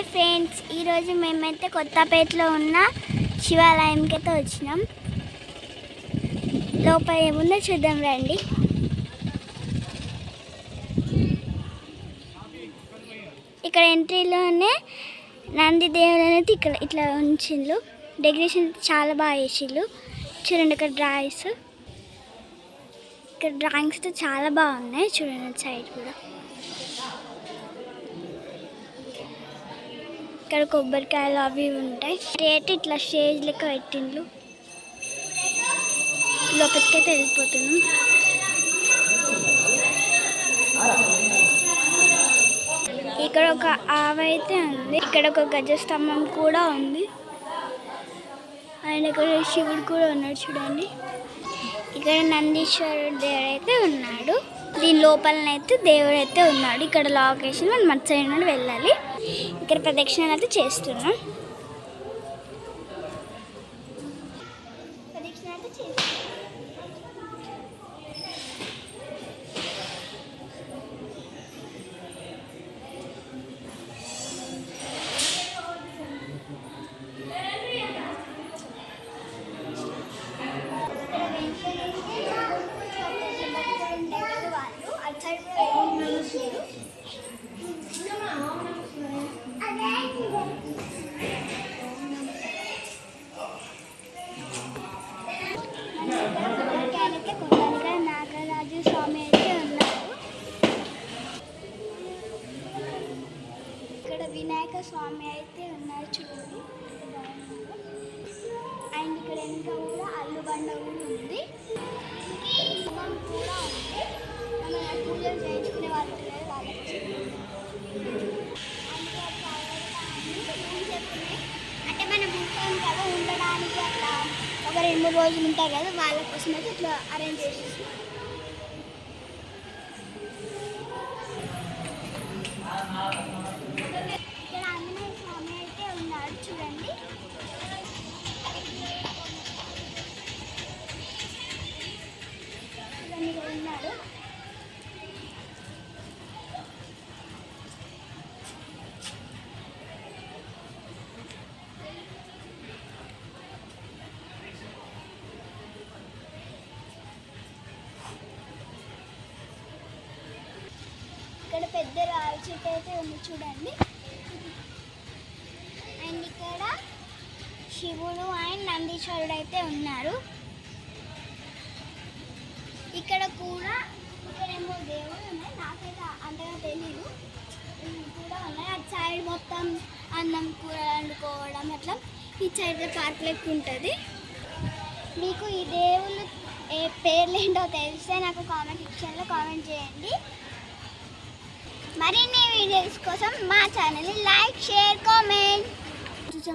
Hi friends. ఈరోజు మేమైతే కొత్తపేటలో ఉన్న శివాలయంకి అయితే వచ్చినాం. లోపల ఏముందో చూద్దాం రండి. ఇక్కడ ఎంట్రీలోనే నంది దేవుడు అనేది ఇక్కడ ఇట్లా ఉంచిండ్రు. డెకరేషన్ చాలా బాగా చేసిండ్రు. చూడండి ఇక్కడ డ్రాయింగ్స్ ఇక్కడ డ్రాయింగ్స్ అయితే చాలా బాగున్నాయి. చూడండి సైడ్ కూడా. ఇక్కడ కొబ్బరికాయలు అవి ఉంటాయి. రేట్ ఇట్లా స్టేజ్ లెక్క పెట్టిండ్రు. లోపలికైతే వెళ్ళిపోతున్నాం. ఇక్కడ ఒక ఆవైతే ఉంది. ఇక్కడ ఒక గజస్తంభం కూడా ఉంది. అండ్ ఇక్కడ శివుడు కూడా ఉన్నాడు చూడండి. ఇక్కడ నందీశ్వరుడు దేవుడు అయితే ఉన్నాడు. దీని లోపలనైతే దేవుడు అయితే ఉన్నాడు. ఇక్కడ లొకేషన్ మనం మట్ వెళ్ళాలి. ఇక్కడ ప్రదక్షిణలు అయితే చేస్తున్నాం. ప్రదక్షిణ అయితే చేస్తున్నాం. స్వామి అయితే ఉన్నారు చూడండి. అండ్ ఇక్కడ వెనుక కూడా అల్లు బండ కూడా ఉంది. హోమం కూడా ఉంది. మనం పూజలు చేయించుకునే వాళ్ళు ఉంటారు వాళ్ళకి అట్లా అంటే మనం ఉంటాం కదా ఉండడానికి అట్లా ఒక రెండు రోజులు ఉంటారు కదా వాళ్ళ కోసం అయితే ఇట్లా అరేంజ్ చేసేస్తున్నాం పెద్ద రాయి చెట్టు అయితే ఉంది చూడండి. అండ్ ఇక్కడ శివుడు అండ్ నందీశ్వరుడు అయితే ఉన్నారు. ఇక్కడ కూడా ఇక్కడేమో దేవుడు ఉన్నాయి. నాకైతే అంతగా తెలియదు కూడా ఉన్నాయి. అటు సైడ్ మొత్తం అన్నం కూర వండుకోవడం అట్లా ఈ సైడ్ పార్క్ లెక్క ఉంటుంది. మీకు ఈ దేవుళ్ళు ఏ పేర్లు ఏంటో తెలిస్తే నాకు కామెంట్ సెక్షన్లో కామెంట్ చేయండి. మరిన్ని వీడియోస్ కోసం మా ఛానల్ని లైక్ షేర్ కామెంట్ చూసా